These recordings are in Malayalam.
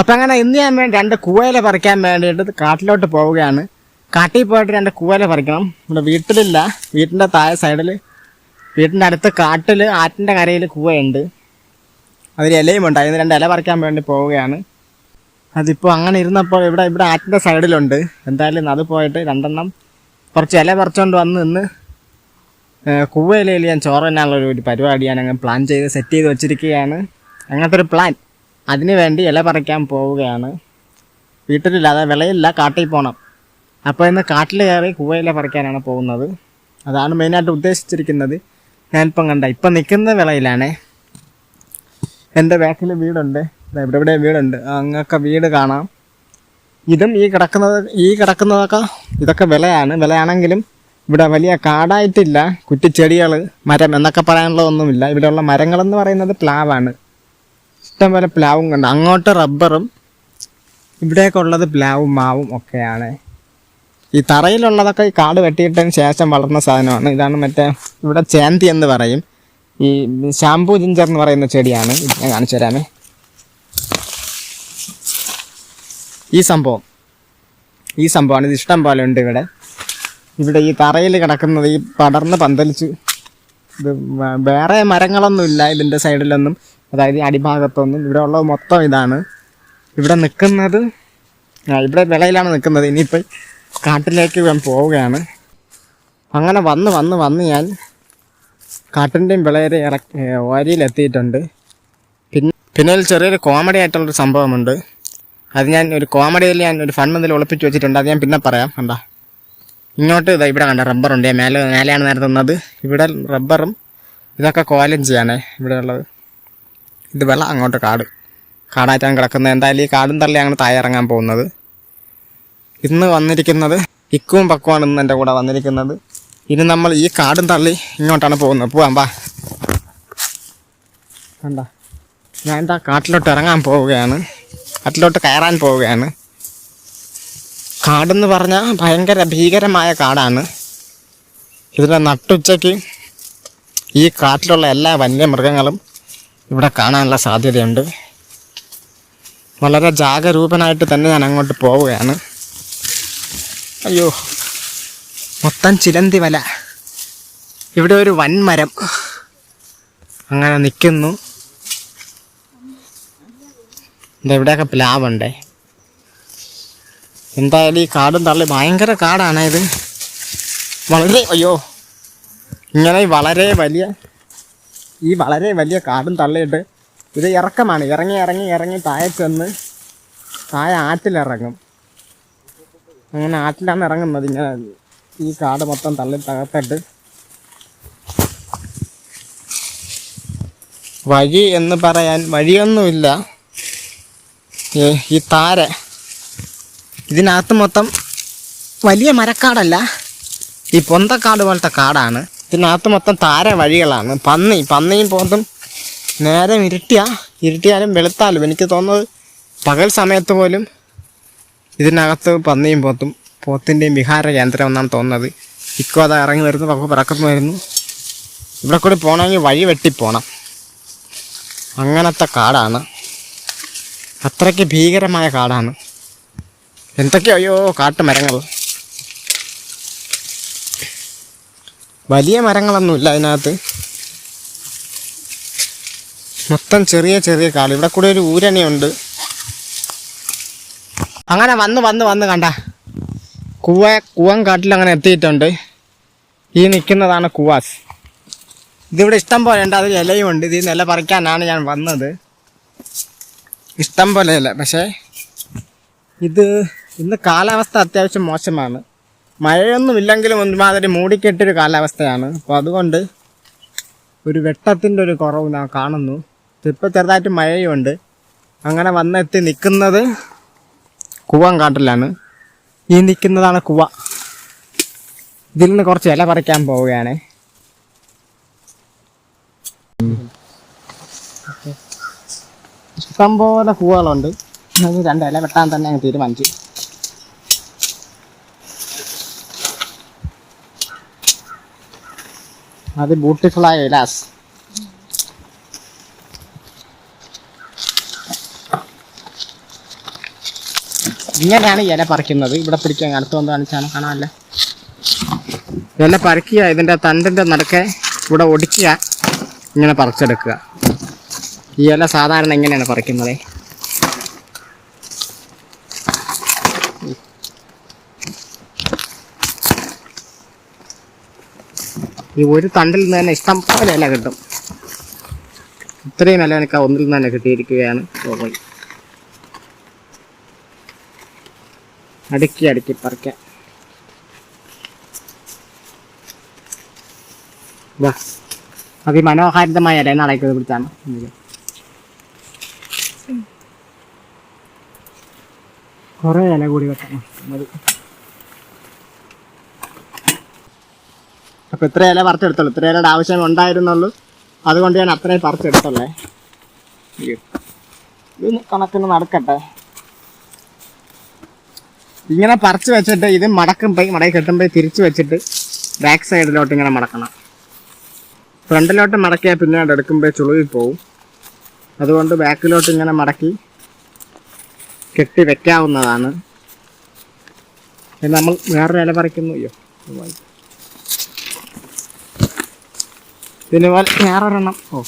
അപ്പം അങ്ങനെ ഇന്ന് ഞാൻ വേണ്ടി രണ്ട് കൂവയില പറിക്കാൻ വേണ്ടിയിട്ട് കാട്ടിലോട്ട് പോവുകയാണ്. കാട്ടിൽ പോയിട്ട് രണ്ട് കൂവയില പറിക്കണം. ഇവിടെ വീട്ടിലില്ല. വീട്ടിന്റെ താഴെ സൈഡിൽ വീട്ടിന്റെ അടുത്ത് കാട്ടിൽ ആറ്റിന്റെ കരയിൽ കൂവയുണ്ട്. അതിൽ ഇലയും ഉണ്ട്. അതിന് രണ്ട് ഇല പറിക്കാൻ വേണ്ടി പോവുകയാണ്. അതിപ്പോൾ അങ്ങനെ ഇരുന്നപ്പോൾ ഇവിടെ ഇവിടെ ആറ്റിന്റെ സൈഡിലുണ്ട്. എന്തായാലും അത് പോയിട്ട് രണ്ടെണ്ണം കുറച്ച് ഇല പറിച്ചുകൊണ്ട് വന്ന് ഇന്ന് കൂവയിലയിൽ ഞാൻ ചോറ് തന്നെയുള്ള ഒരു പരിപാടി ഞാൻ പ്ലാൻ ചെയ്ത് സെറ്റ് ചെയ്ത് വെച്ചിരിക്കുകയാണ്. അങ്ങനത്തെ ഒരു പ്ലാൻ അതിന് വേണ്ടി ഇല പറിക്കാൻ പോവുകയാണ്. വീട്ടിലില്ലാതെ വിളയില്ല കാട്ടിൽ പോകണം അപ്പോൾ ഇന്ന് കാട്ടിൽ കയറി കൂവയില പറിക്കാനാണ് പോകുന്നത്. അതാണ് മെയിനായിട്ട് ഉദ്ദേശിച്ചിരിക്കുന്നത്. ഞാനിപ്പം കണ്ട ഇപ്പം നിൽക്കുന്ന വിളയിലാണേ. എന്റെ ബാക്കിൽ വീടുണ്ട്. ഇവിടെ ഇവിടെ വീടുണ്ട്. അങ്ങൊക്കെ വീട് കാണാം. ഇതും ഈ കിടക്കുന്നത് ഈ കിടക്കുന്നതൊക്കെ ഇതൊക്കെ വിലയാണ് വിലയാണെങ്കിലും ഇവിടെ വലിയ കാടായിട്ടില്ല. കുറ്റിച്ചെടികൾ മരം എന്നൊക്കെ പറയാനുള്ളതൊന്നുമില്ല. ഇവിടെയുള്ള മരങ്ങളെന്ന് പറയുന്നത് പ്ലാവാണ്. ഇഷ്ടംപോലെ പ്ലാവും കണ്ട്. അങ്ങോട്ട് റബ്ബറും ഇവിടെയൊക്കെ ഉള്ളത് പ്ലാവും മാവും ഒക്കെയാണ്. ഈ തറയിലുള്ളതൊക്കെ ഈ കാട് വെട്ടിയിട്ടതിന് ശേഷം വളർന്ന സാധനമാണ്. ഇതാണ് മറ്റേ ഇവിടെ ചേന്തി എന്ന് പറയും. ഈ ഷാംപൂ ജിഞ്ചർ എന്ന് പറയുന്ന ചെടിയാണ്. ഞാൻ കാണിച്ചു തരാമേ. ഈ സംഭവം. ഈ സംഭവമാണ്. ഇത് ഇഷ്ടം പോലെ ഉണ്ട് ഇവിടെ. ഇവിടെ ഈ തറയിൽ കിടക്കുന്നത് ഈ പടർന്ന് പന്തലിച്ച് ഇത് വേറെ മരങ്ങളൊന്നുമില്ല ഇതിന്റെ സൈഡിലൊന്നും. അതായത് അടിഭാഗത്തൊന്നും ഇവിടെ ഉള്ളത് മൊത്തം ഇതാണ്. ഇവിടെ നിൽക്കുന്നത് ഇവിടെ വിളയിലാണ് നിൽക്കുന്നത്. ഇനിയിപ്പോൾ കാട്ടിലേക്ക് ഞാൻ പോവുകയാണ്. അങ്ങനെ വന്ന് വന്ന് വന്ന് ഞാൻ കാട്ടിന്റെയും വിളയുടെ ഇറക്കി ഓരിയിലെത്തിയിട്ടുണ്ട് പിന്നെ പിന്നെ ഒരു ചെറിയൊരു കോമഡി ആയിട്ടുള്ളൊരു സംഭവമുണ്ട്. അത് ഞാൻ ഒരു കോമഡിയിൽ ഞാൻ ഒരു ഫണ്ട് എന്തെങ്കിലും ഒളിപ്പിച്ച് വെച്ചിട്ടുണ്ട്. അത് ഞാൻ പിന്നെ പറയാം. കണ്ട? ഇങ്ങോട്ട് ഇതാ ഇവിടെ കണ്ട റബ്ബറുണ്ട് മേലെ മേലെയാണ് നിന്നത്. ഇവിടെ റബ്ബറും ഇതൊക്കെ കോലം ഇവിടെ ഉള്ളത്. ഇത് വെള്ളം അങ്ങോട്ട് കാട്. കാടായിട്ടാണ് കിടക്കുന്നത്. എന്തായാലും ഈ കാടും തള്ളി അങ്ങനെ താഴെ ഇറങ്ങാൻ പോകുന്നത്. ഇന്ന് വന്നിരിക്കുന്നത് ഇക്കും പക്കുവാണ് ഇന്ന് എന്റെ കൂടെ വന്നിരിക്കുന്നത്. ഇനി നമ്മൾ ഈ കാടും തള്ളി ഇങ്ങോട്ടാണ് പോകുന്നത്. പോവാം വാ. കണ്ട? ഞാൻ എന്താ കാട്ടിലോട്ട് ഇറങ്ങാൻ പോവുകയാണ്. കാട്ടിലോട്ട് കയറാൻ പോവുകയാണ്. കാടെന്ന് പറഞ്ഞാൽ ഭയങ്കര ഭീകരമായ കാടാണ്. ഇതിന്റെ നട്ടുച്ചയ്ക്ക് ഈ കാട്ടിലുള്ള എല്ലാ വന്യമൃഗങ്ങളും ഇവിടെ കാണാനുള്ള സാധ്യതയുണ്ട്. വളരെ ജാഗരൂപനായിട്ട് തന്നെ ഞാൻ അങ്ങോട്ട് പോവുകയാണ്. അയ്യോ മൊത്തം ചിലന്തി വല ഇവിടെ ഒരു വൻമരം. അങ്ങനെ നിൽക്കുന്നു. എന്താ ഇവിടെയൊക്കെ പ്ലാവുണ്ടേ. എന്തായാലും ഈ കാടും തള്ളി ഭയങ്കര കാടാണ് ഇത്. വളരെ അയ്യോ ഇങ്ങനെ വളരെ വലിയ ഈ വളരെ വലിയ കാടും തള്ളിയിട്ട് ഇത് ഇറക്കമാണ്. ഇറങ്ങി ഇറങ്ങി ഇറങ്ങി താഴെ ചെന്ന് താഴെ ആറ്റിലിറങ്ങും. അങ്ങനെ ആറ്റിലാണ് ഇറങ്ങുന്നത്. ഇങ്ങനെ ഈ കാട് മൊത്തം തള്ളി തകർത്തിട്ട് വഴി എന്ന് പറയാൻ വഴിയൊന്നുമില്ല. ഈ താര. ഇതിനകത്ത് മൊത്തം വലിയ മരക്കാടല്ല. ഈ പൊന്തക്കാട് പോലത്തെ കാടാണ്. ഇതിനകത്ത് മൊത്തം താര വഴികളാണ്. പന്നി പന്നിയും പോത്തും നേരം ഇരുട്ടിയാ ഇരുട്ടിയാലും വെളുത്താലും എനിക്ക് തോന്നുന്നത് പകൽ സമയത്ത് പോലും ഇതിനകത്ത് പന്നിയും പോത്തും പോത്തിന്റെയും വിഹാര കേന്ദ്രം എന്നാണ് തോന്നുന്നത്. ഇക്കോ അത് ഇറങ്ങി വരുന്നു പക്ക പിറക്കുന്നു വരുന്നു. ഇവിടെ കൂടി പോകണമെങ്കിൽ വഴി വെട്ടിപ്പോണം അങ്ങനത്തെ കാടാണ്. അത്രയ്ക്ക് ഭീകരമായ കാടാണ്. എന്തൊക്കെയോ കാട്ടുമരങ്ങൾ. വലിയ മരങ്ങളൊന്നുമില്ല അതിനകത്ത്. മൊത്തം ചെറിയ ചെറിയ കാട്. ഇവിടെ കൂടെ ഒരു ഊരണിയുണ്ട്. അങ്ങനെ വന്ന് വന്ന് വന്ന് കണ്ട. കൂവ കൂവൻ കാട്ടിൽ അങ്ങനെ എത്തിയിട്ടുണ്ട്. ഈ നിൽക്കുന്നതാണ് കൂവാസ്. ഇതിവിടെ ഇഷ്ടം പോലെ ഉണ്ട്. അതിൽ ഇലയും ഉണ്ട്. ഇതിൽ നില പറിക്കാനാണ് ഞാൻ വന്നത്. ഇഷ്ടം പോലെ പക്ഷേ ഇത് ഇന്ന് കാലാവസ്ഥ അത്യാവശ്യം മോശമാണ്. മഴയൊന്നും ഇല്ലെങ്കിലും ഒരുമാതിരി മൂടിക്കെട്ടൊരു കാലാവസ്ഥയാണ്. അപ്പോൾ അതുകൊണ്ട് ഒരു വെട്ടത്തിന്റെ ഒരു കുറവ് ഞാൻ കാണുന്നു. ഇപ്പോൾ ചെറുതായിട്ട് മഴയുണ്ട്. അങ്ങനെ വന്നെത്തി നിൽക്കുന്നത് കുവം കാട്ടിലാണ് ഈ നിൽക്കുന്നതാണ് കുവ. ഇതിൽ നിന്ന് കുറച്ച് ഇല പറിക്കാൻ പോവുകയാണ്. ഇഷ്ടംപോലെ കുവകളുണ്ട് രണ്ട് ഇല വെട്ടാൻ തന്നെ തീരുമാനിച്ചു. അത് ബ്യൂട്ടിഫുള്ളായ ഇലാസ് ഇങ്ങനെയാണ് ഇല പറിക്കുന്നത്. ഇവിടെ പിടിക്കാൻ അടുത്ത് വന്ന് കാണിച്ചാണ്. കാണാമല്ലേ? ഇല പറിക്കുക ഇതിന്റെ തണ്ടിന്റെ നടുക്കെ ഇവിടെ ഒടിക്കുക ഇങ്ങനെ പറിച്ചെടുക്കുക. ഈ ഇല സാധാരണ എങ്ങനെയാണ് പറിക്കുന്നത്. ഈ ഒരു തണ്ടിൽ നിന്ന് തന്നെ ഇഷ്ടം പോലെ ഇല കിട്ടും. ഇത്രയും ഇല എനിക്ക് ഒന്നിൽ നിന്ന് തന്നെ കിട്ടിയിരിക്കുകയാണ്. ഓർമ്മ അടുക്കി അടുക്കി പറിക്കാൻ വാ. അതിമനോഹാരിതമായ ഇല നടക്കുന്നത് പിടിച്ചാണ് കുറേ ഇല കൂടി വെക്കണം അപ്പൊ ഇത്രയല്ലേ പറിച്ചെടുത്തുള്ളൂ ഇത്രയല്ലേ ആവശ്യം ഉണ്ടായിരുന്നുള്ളൂ. അതുകൊണ്ട് ഞാൻ അത്രയും പറിച്ചെടുത്തുള്ളേ ഇത് കണക്കിന് നടക്കട്ടെ. ഇങ്ങനെ പറിച്ച് വെച്ചിട്ട് ഇത് മടക്കുമ്പോൾ മടക്കി കെട്ടുമ്പോൾ തിരിച്ചു വെച്ചിട്ട് ബാക്ക് സൈഡിലോട്ട് ഇങ്ങനെ മടക്കണം. ഫ്രണ്ടിലോട്ട് മടക്കിയാൽ പിന്നെ എടുക്കുമ്പോൾ ചുളുവിൽ പോവും. അതുകൊണ്ട് ബാക്കിലോട്ട് ഇങ്ങനെ മടക്കി കെട്ടി വെക്കാവുന്നതാണ്. നമ്മൾ വേറൊരു ഇല പറിക്കുന്നു. അയ്യോ പോലെ വേറൊരെണ്ണം. ഓ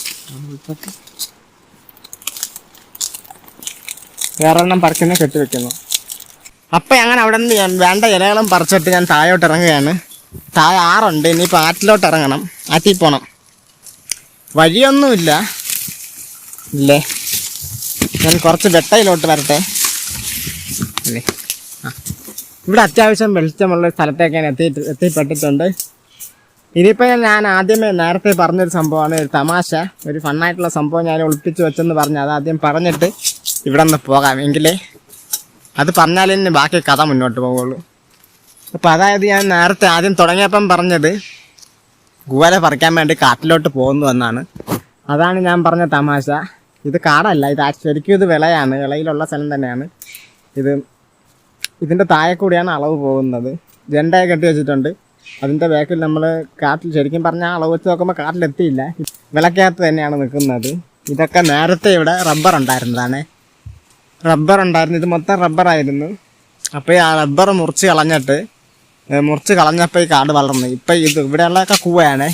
വേറൊരെണ്ണം പറിക്കുന്ന കെട്ടി വെക്കുന്നു. അപ്പം അങ്ങനെ അവിടെ നിന്ന് വേണ്ട ഇലകളും പറിച്ചിട്ട് ഞാൻ താഴോട്ട് ഇറങ്ങുകയാണ്. താഴെ ആറുണ്ട് ഇനിയിപ്പോൾ ആറ്റിലോട്ട് ഇറങ്ങണം. ആറ്റിൽ പോകണം വഴിയൊന്നുമില്ല. ഇല്ലേ? ഞാൻ കുറച്ച് വെട്ടയിലോട്ട് വരട്ടെ. അല്ലേ ഇവിടെ അത്യാവശ്യം വെളിച്ചമുള്ള സ്ഥലത്തേക്ക് ഞാൻ എത്തി എത്തിപ്പെട്ടിട്ടുണ്ട്. ഇനിയിപ്പോൾ ഞാൻ ആദ്യമേ നേരത്തെ പറഞ്ഞൊരു സംഭവമാണ് ഒരു തമാശ ഒരു ഫണ്ണായിട്ടുള്ള സംഭവം ഞാൻ ഒളിപ്പിച്ച് വെച്ചെന്ന് പറഞ്ഞു അത് ആദ്യം പറഞ്ഞിട്ട് ഇവിടെ നിന്ന് പോകാം. എങ്കിലേ അത് പറഞ്ഞാലേ ഇനി ബാക്കി കഥ മുന്നോട്ട് പോകുള്ളൂ അപ്പോൾ അതായത് ഞാൻ നേരത്തെ ആദ്യം തുടങ്ങിയപ്പം പറഞ്ഞത് ഗുവല പറിക്കാൻ വേണ്ടി കാട്ടിലോട്ട് പോകുന്നു എന്നാണ്. അതാണ് ഞാൻ പറഞ്ഞ തമാശ. ഇത് കാടല്ല ഇത് ശരിക്കും ഇത് വിളയാണ് വിളയിലുള്ള സ്ഥലം തന്നെയാണ്. ഇത് ഇതിന്റെ താഴെ കൂടിയാണ് അളവ് പോകുന്നത്. ജെണ്ടയെ കെട്ടി വെച്ചിട്ടുണ്ട്. അതിന്റെ ബാക്കിൽ നമ്മൾ കാട്ടിൽ ശരിക്കും പറഞ്ഞാൽ അളവ് വെച്ച് നോക്കുമ്പോൾ കാട്ടിലെത്തിയില്ല വിളക്കകത്ത് തന്നെയാണ് നിൽക്കുന്നത് ഇതൊക്കെ നേരത്തെ ഇവിടെ റബ്ബർ ഉണ്ടായിരുന്നതാണ്. റബ്ബർ ഉണ്ടായിരുന്നു. ഇത് മൊത്തം റബ്ബറായിരുന്നു അപ്പോൾ ഈ ആ റബ്ബർ മുറിച്ച് കളഞ്ഞിട്ട് മുറിച്ച് കളഞ്ഞപ്പോൾ ഈ കാട് വളർന്നു. ഇപ്പം ഇത് ഇവിടെയുള്ളതൊക്കെ കൂവയാണ്.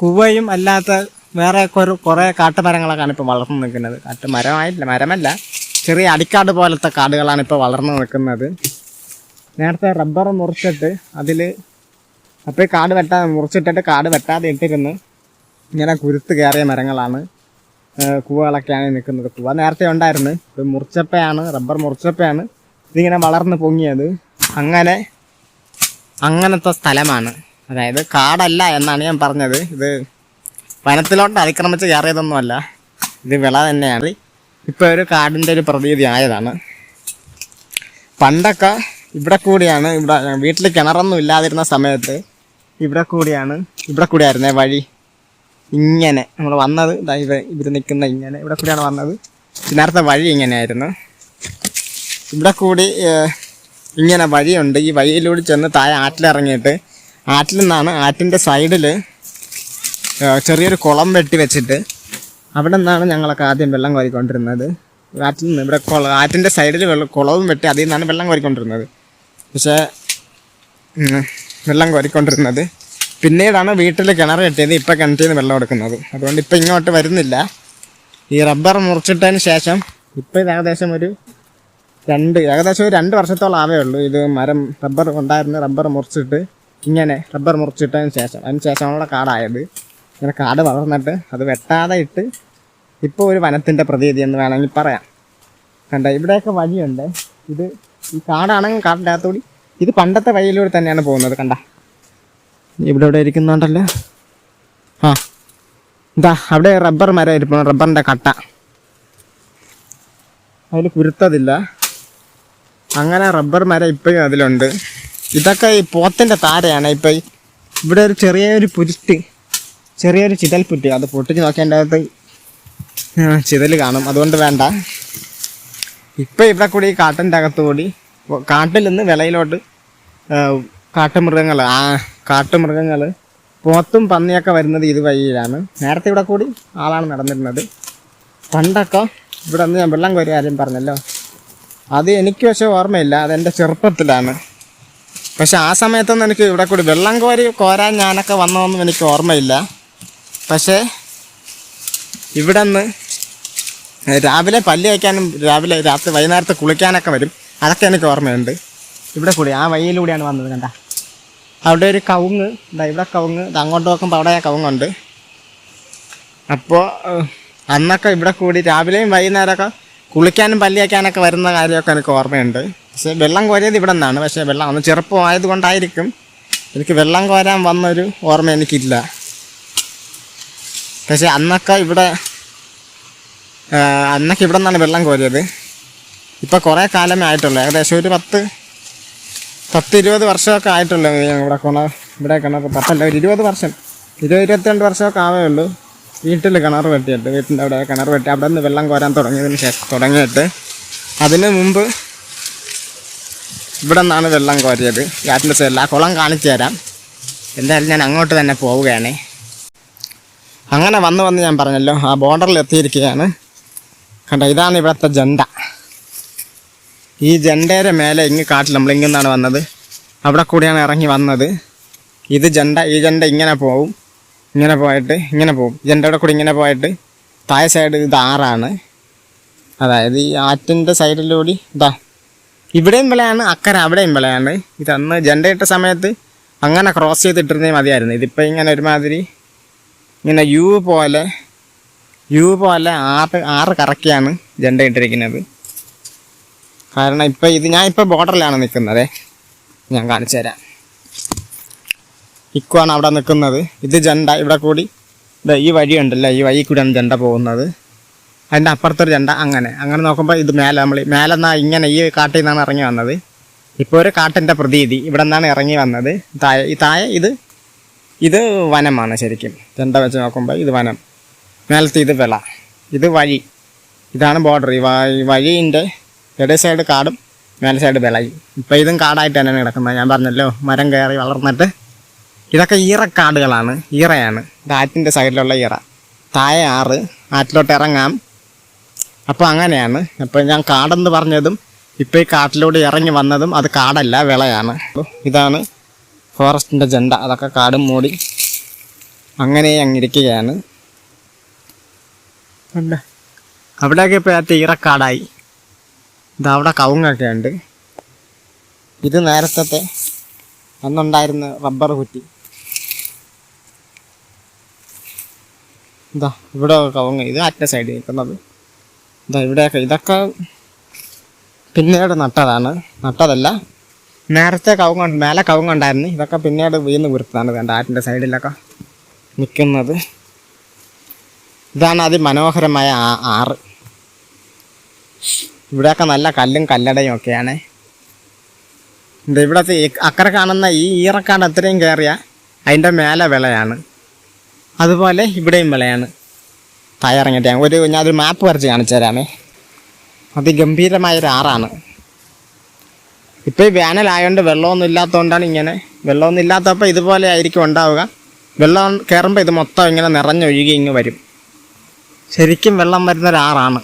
കൂവയും അല്ലാത്ത വേറെ ഒരു കുറേ കാട്ടുമരങ്ങളൊക്കെയാണ് ഇപ്പോൾ വളർന്നു നിൽക്കുന്നത്. കാട്ടുമരമായിട്ടില്ല മരമല്ല. ചെറിയ അടിക്കാട് പോലത്തെ കാടുകളാണ് ഇപ്പോൾ വളർന്നു നിൽക്കുന്നത്. നേരത്തെ റബ്ബർ മുറിച്ചിട്ട് അതിൽ അപ്പോൾ കാട് വെട്ടാതെ മുറിച്ചിട്ടിട്ട് കാട് വെട്ടാതെ ഇട്ടിരുന്ന് ഇങ്ങനെ കുരുത്ത് കയറിയ മരങ്ങളാണ് കൂവകളൊക്കെയാണ് നിൽക്കുന്നത്. കൂവ നേരത്തെ ഉണ്ടായിരുന്നു. ഇത് മുറിച്ചപ്പയാണ് റബ്ബർ മുറിച്ചപ്പയാണ് ഇതിങ്ങനെ വളർന്ന് പൊങ്ങിയത്. അങ്ങനെ അങ്ങനത്തെ സ്ഥലമാണ്. അതായത് കാടല്ല എന്നാണ് ഞാൻ പറഞ്ഞത്. ഇത് വനത്തിലോട്ട് അതിക്രമിച്ച് കയറിയതൊന്നുമല്ല. ഇത് വിള തന്നെയാണ്. ഇപ്പോൾ ഒരു കാടിന്റെ ഒരു പ്രതീതി ആയതാണ്. പണ്ടൊക്കെ ഇവിടെ കൂടിയാണ് ഇവിടെ വീട്ടിൽ കിണറൊന്നും ഇല്ലാതിരുന്ന സമയത്ത് ഇവിടെ കൂടിയാണ് ഇവിടെ കൂടിയായിരുന്നേ വഴി. ഇങ്ങനെ നമ്മൾ വന്നത് ദാ ഇവ ഇവർ നിൽക്കുന്ന ഇങ്ങനെ ഇവിടെ കൂടിയാണ് വന്നത്. നേരത്തെ വഴി ഇങ്ങനെയായിരുന്നു. ഇവിടെ കൂടി ഇങ്ങനെ വഴിയുണ്ട്. ഈ വഴിയിലൂടെ ചെന്ന് താഴെ ആറ്റിലിറങ്ങിയിട്ട് ആറ്റിൽ നിന്നാണ് ആറ്റിന്റെ സൈഡിൽ ചെറിയൊരു കുളം വെട്ടി വെച്ചിട്ട് അവിടെ നിന്നാണ് ഞങ്ങളൊക്കെ ആദ്യം വെള്ളം കോരിക്കൊണ്ടിരുന്നത്. ആറ്റിൽ നിന്ന് ഇവിടെ കുള ആറ്റിന്റെ സൈഡിൽ വെള്ളം കുളവും വെട്ടി അതിൽ നിന്നാണ് വെള്ളം കോരിക്കൊണ്ടിരുന്നത്. പക്ഷേ വെള്ളം കോരിക്കൊണ്ടിരുന്നത്. പിന്നീടാണ് വീട്ടിൽ കിണർ കെട്ടിയത് ഇപ്പം കിണറ്റിൽ നിന്ന് വെള്ളം എടുക്കുന്നത്. അതുകൊണ്ട് ഇപ്പം ഇങ്ങോട്ട് വരുന്നില്ല. ഈ റബ്ബർ മുറിച്ചിട്ടതിന് ശേഷം ഇപ്പം ഇത് ഏകദേശം ഒരു രണ്ട് ഏകദേശം ഒരു രണ്ട് വർഷത്തോളം ആവേ ഉള്ളൂ. ഇത് മരം റബ്ബർ ഉണ്ടായിരുന്ന റബ്ബർ മുറിച്ചിട്ട് ഇങ്ങനെ റബ്ബർ മുറിച്ചിട്ടതിന് ശേഷം അതിന് ഇവിടെ കാടായത്. ഇങ്ങനെ കാട് വളർന്നിട്ട് അത് വെട്ടാതെ ഇട്ട് ഇപ്പോൾ ഒരു വനത്തിന്റെ പ്രതീതി എന്ന് വേണമെങ്കിൽ പറയാം. കണ്ട ഇവിടെയൊക്കെ വഴിയുണ്ട്. ഇത് ഈ കാടാണെങ്കിൽ കാടിന്റെ അകത്തുകൂടി ഇത് പണ്ടത്തെ വഴിയിലൂടെ തന്നെയാണ് പോകുന്നത് കണ്ട. ഇവിടെ ഇവിടെ ഇരിക്കുന്നുണ്ടല്ലോ? ആ. ഇതാ അവിടെ റബ്ബർ മരം ഇരിപ്പണം റബ്ബറിന്റെ കട്ട. അതിൽ കുരുത്തതില്ല. അങ്ങനെ റബ്ബർ മരം ഇപ്പോഴും അതിലുണ്ട്. ഇതൊക്കെ ഈ പോത്തിന്റെ താരയാണ് ഇപ്പം ഇവിടെ ഒരു ചെറിയൊരു പുരുട്ട് ചെറിയൊരു ചിതൽ പുറ്റി അത് പൊട്ടിച്ച് നോക്കിയതിന്റെ അകത്ത് ചിതൽ കാണും. അതുകൊണ്ട് വേണ്ട. ഇപ്പം ഇവിടെ കൂടി ഈ കാട്ടിന്റെ അകത്ത് കൂടി ഒ- കാട്ടിൽ നിന്ന് വിലയിലോട്ട് കാട്ടുമൃഗങ്ങൾ ആ കാട്ടുമൃഗങ്ങൾ പോത്തും പന്നിയൊക്കെ വരുന്നത് ഇത് വഴിയിലാണ്. നേരത്തെ ഇവിടെ കൂടി ആളാണ് നടന്നിരുന്നത്. പണ്ടൊക്കെ ഇവിടെ നിന്ന് ഞാൻ വെള്ളം കോരി ആരും പറഞ്ഞല്ലോ. അത് എനിക്ക് പക്ഷെ ഓർമ്മയില്ല. അതെന്റെ ചെറുപ്പത്തിലാണ്. പക്ഷെ ആ സമയത്തൊന്നും എനിക്ക് ഇവിടെ കൂടി വെള്ളം കോരി കോരാൻ ഞാനൊക്കെ വന്നതൊന്നും എനിക്ക് ഓർമ്മയില്ല. പക്ഷേ ഇവിടെ നിന്ന് രാവിലെ പല്ല് വയ്ക്കാനും രാവിലെ രാത്രി വൈകുന്നേരത്ത് കുളിക്കാനൊക്കെ വരും. അതൊക്കെ എനിക്ക് ഓർമ്മയുണ്ട്. ഇവിടെ കൂടി ആ വഴിയിലൂടെയാണ് വന്നത് കണ്ട. അവിടെ ഒരു കവുങ്ങ് ഇതാ ഇവിടെ കവുങ്ങ് ഇത് അങ്ങോട്ട് നോക്കുമ്പോൾ അവിടെ കവുങ്ങുണ്ട്. അപ്പോൾ അന്നൊക്കെ ഇവിടെ കൂടി രാവിലെയും വൈകുന്നേരമൊക്കെ കുളിക്കാനും പല്ലിയാക്കാനൊക്കെ വരുന്ന കാര്യമൊക്കെ എനിക്ക് ഓർമ്മയുണ്ട്. പക്ഷേ വെള്ളം കോരിയത് ഇവിടെ നിന്നാണ്. പക്ഷേ വെള്ളം അന്ന് ചെറുപ്പമായത് കൊണ്ടായിരിക്കും എനിക്ക് വെള്ളം കോരാൻ വന്നൊരു ഓർമ്മ എനിക്കില്ല. പക്ഷേ അന്നൊക്കെ ഇവിടെ അന്നൊക്കെ ഇവിടെ നിന്നാണ് വെള്ളം കോരിയത്. ഇപ്പോൾ കുറേ കാലമേ ആയിട്ടുള്ളൂ. ഏകദേശം ഒരു പത്ത് പത്ത് ഇരുപത് വർഷമൊക്കെ ആയിട്ടുള്ളൂ ഇവിടെ കിണർ ഇവിടെ കിണർ പത്തല്ല ഒരു ഇരുപത് വർഷം. ഇരുപത് ഇരുപത്തിരണ്ട് വർഷമൊക്കെ ആവേ ഉള്ളൂ. വീട്ടിൽ കിണർ വെട്ടിയിട്ട് വീട്ടിന്റെ അവിടെ കിണർ വെട്ടി അവിടെ നിന്ന് വെള്ളം കോരാൻ തുടങ്ങിയതിന് ശേഷം തുടങ്ങിയിട്ട് അതിന് മുമ്പ് ഇവിടെ നിന്നാണ് വെള്ളം കോരിയത്. ആറ്റിന്റെ സൈഡിൽ ആ കുളം കാണിച്ചു തരാം. എന്തായാലും ഞാൻ അങ്ങോട്ട് തന്നെ പോവുകയാണ്. അങ്ങനെ വന്ന് വന്ന് ഞാൻ പറഞ്ഞല്ലോ ആ ബോർഡറിൽ എത്തിയിരിക്കുകയാണ്. കണ്ട ഇതാണ് ഇവിടുത്തെ ജണ്ട ഈ ജണ്ടയുടെ മേലെ ഇങ്ങ് കാട്ടിൽ നമ്മൾ ഇങ്ങന്നാണ് വന്നത്. അവിടെ കൂടിയാണ് ഇറങ്ങി വന്നത്. ഇത് ജണ്ട ഈ ജണ്ട ഇങ്ങനെ പോവും. ഇങ്ങനെ പോയിട്ട് ഇങ്ങനെ പോവും. ജണ്ടയുടെ കൂടി ഇങ്ങനെ പോയിട്ട് താഴെ സൈഡ് ഇത് ആറാണ്. അതായത് ഈ ആറ്റിന്റെ സൈഡിലൂടെ ഇതാ. ഇവിടെയും വിളയാണ് അക്കര അവിടെയും വിളയാണ് ഇതന്ന് ജണ്ട ഇട്ട സമയത്ത് അങ്ങനെ ക്രോസ് ചെയ്തിട്ടിരുന്നേ മതിയായിരുന്നു. ഇതിപ്പോൾ ഇങ്ങനെ ഒരുമാതിരി ഇങ്ങനെ യു പോലെ യു പോലെ ആറ് ആറ് കറക്കിയാണ് ജണ്ട ഇട്ടിരിക്കുന്നത്. കാരണം ഇപ്പം ഇത് ഞാൻ ഇപ്പൊ ബോർഡറിലാണ് നിൽക്കുന്നത്. ഞാൻ കാണിച്ചു തരാം. ഇക്കുവാണ് അവിടെ നിൽക്കുന്നത്. ഇത് ജണ്ട ഇവിടെ കൂടി. ഈ ഈ വഴിയുണ്ടല്ലോ ഈ വഴി കൂടിയാണ് ജണ്ട പോകുന്നത്. അതിന്റെ അപ്പുറത്തൊരു ജണ്ട അങ്ങനെ. അങ്ങനെ നോക്കുമ്പോൾ ഇത് മേലെ നമ്മൾ മേലെ നിന്നാ ഇങ്ങനെ ഈ കാട്ടിൽ നിന്നാണ് ഇറങ്ങി വന്നത്. ഇപ്പോൾ ഒരു കാട്ടിന്റെ പ്രതീതി ഇവിടെ നിന്നാണ് ഇറങ്ങി വന്നത്. താഴെ ഈ താഴെ ഇത് ഇത് വനമാണ് ശരിക്കും. ജണ്ട വെച്ച് നോക്കുമ്പോൾ ഇത് വനം. മേലത്തെ ഇത് വിള. ഇത് വഴി. ഇതാണ് ബോർഡർ ഈ വഴീന്റെ ഇടേ സൈഡ് കാടും മേലെ സൈഡ് വിളയും. ഇപ്പം ഇതും കാടായിട്ട് തന്നെയാണ് കിടക്കുന്നത്. ഞാൻ പറഞ്ഞല്ലോ മരം കയറി വളർന്നിട്ട് ഇതൊക്കെ ഈറ കാടുകളാണ് ഈറയാണ്. ഇത് ആറ്റിന്റെ സൈഡിലുള്ള ഈറ. താഴെ ആറ് ആറ്റിലോട്ട് ഇറങ്ങാം. അപ്പോൾ അങ്ങനെയാണ്. അപ്പോൾ ഞാൻ കാടെന്ന് പറഞ്ഞതും ഇപ്പോൾ ഈ കാട്ടിലൂടെ ഇറങ്ങി വന്നതും അത് കാടല്ല വിളയാണ്. ഇതാണ് ഫോറസ്റ്റിന്റെ ജെണ്ട. അതൊക്കെ കാടും മൂടി അങ്ങനെ അങ്ങിരിക്കുകയാണ്. അവിടെയൊക്കെ ഇപ്പോൾ ഈറക്കാടായി. ഇതാ അവിടെ കവുങ്ങൊക്കെ ഉണ്ട്. ഇത് നേരത്തെ അന്നുണ്ടായിരുന്ന റബ്ബർ കുറ്റി. ഇതാ ഇവിടെ കവുങ്ങ്. ഇത് അറ്റ സൈഡിൽ നിൽക്കുന്നത്. ഇതാ ഇവിടെയൊക്കെ ഇതൊക്കെ പിന്നീട് നട്ടതാണ്. നട്ടതല്ല നേരത്തെ കവുങ്ങ മേലെ കവുങ്ങുണ്ടായിരുന്നു ഇതൊക്കെ പിന്നീട് വീണ് കുരുത്താണ് വേണ്ട ആറ്റിന്റെ സൈഡിലൊക്കെ നിൽക്കുന്നത്. ഇതാണ് അതിമനോഹരമായ ആ ആറ്. ഇവിടെയൊക്കെ നല്ല കല്ലും കല്ലടയും ഒക്കെയാണ്. ഇവിടത്തെ അക്കരെ കാണുന്ന ഈ ഈറക്കാട് അത്രയും കയറിയ അതിന്റെ മേലെ വിളയാണ്. അതുപോലെ ഇവിടെയും വിളയാണ്. തയ്യാറങ്ങിട്ട് ഒരു ഞാനൊരു മാപ്പ് വരച്ച് കാണിച്ചു തരാമേ. അതിഗംഭീരമായൊരു ആറാണ്. ഇപ്പോൾ ഈ വേനലായതുകൊണ്ട് വെള്ളമൊന്നും ഇല്ലാത്തതുകൊണ്ടാണ് ഇങ്ങനെ വെള്ളമൊന്നും ഇല്ലാത്തപ്പോൾ ഇതുപോലെ ആയിരിക്കും ഉണ്ടാവുക. വെള്ളം കയറുമ്പോൾ ഇത് മൊത്തം ഇങ്ങനെ നിറഞ്ഞൊഴുകി ഇങ്ങ് വരും. ശരിക്കും വെള്ളം വരുന്നൊരാറാണ്.